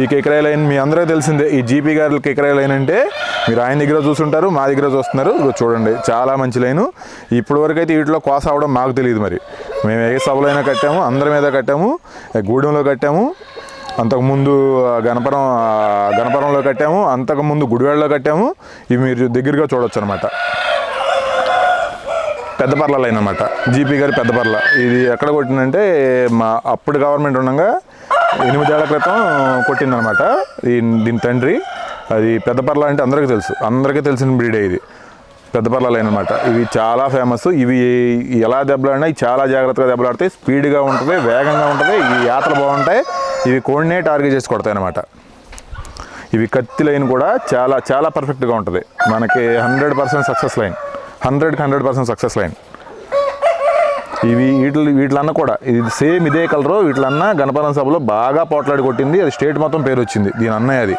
ఈ కికరాయి లైన్ మీ అందరికీ తెలిసిందే. ఈ జీపీ గారి కికరాయి లైన్ అంటే మీరు ఆయన దగ్గర చూస్తుంటారు మా దగ్గర చూస్తున్నారు. చూడండి చాలా మంచి లైను. ఇప్పటి వరకు అయితే వీటిలో కోస అవడం మాకు తెలియదు మరి. మేము ఏ సభలో అయినా కట్టాము అందరి మీద కట్టాము గూడెంలో కట్టాము అంతకుముందు గణపరం గణపరంలో కట్టాము అంతకుముందు గుడివాడలో కట్టాము. ఇవి మీరు దగ్గరగా చూడొచ్చు అనమాట పెద్దపర్ల లైన్ అనమాట జీపీ గారి పెద్దపర్ల ఇది ఎక్కడ కొట్టిందంటే మా అప్పుడు గవర్నమెంట్ ఉండగా ఎనిమిదేళ్ళ క్రితం కొట్టిందనమాట ఈ- దీని తండ్రి అది పెద్దపర్ల అంటే అందరికీ తెలుసు. అందరికీ తెలిసిన బ్రీడే ఇది. పెద్దపర్ల లైన్ అనమాట ఇవి చాలా ఫేమస్ ఇవి ఎలా దెబ్బలాడినా చాలా జాగ్రత్తగా దెబ్బలాడతాయి స్పీడ్గా ఉంటుంది వేగంగా ఉంటుంది ఈ యాత్రలు బాగుంటాయి. ఇవి కోడినే టార్గెట్ చేసి కొడతాయి అనమాట ఇవి కత్తి లైన్ కూడా చాలా చాలా పర్ఫెక్ట్గా ఉంటుంది. మనకి హండ్రెడ్ పర్సెంట్ సక్సెస్ లైన్. హండ్రెడ్కి హండ్రెడ్ పర్సెంట్ సక్సెస్ లైన్. ఇవి వీటి వీటిలన్నా కూడా. ఇది సేమ్ ఇదే కలరు వీటిలన్నా గణపతి సభలో బాగా పోట్లాడి కొట్టింది. అది స్టేట్ మొత్తం పేరు వచ్చింది దీని అన్నయ్య అది.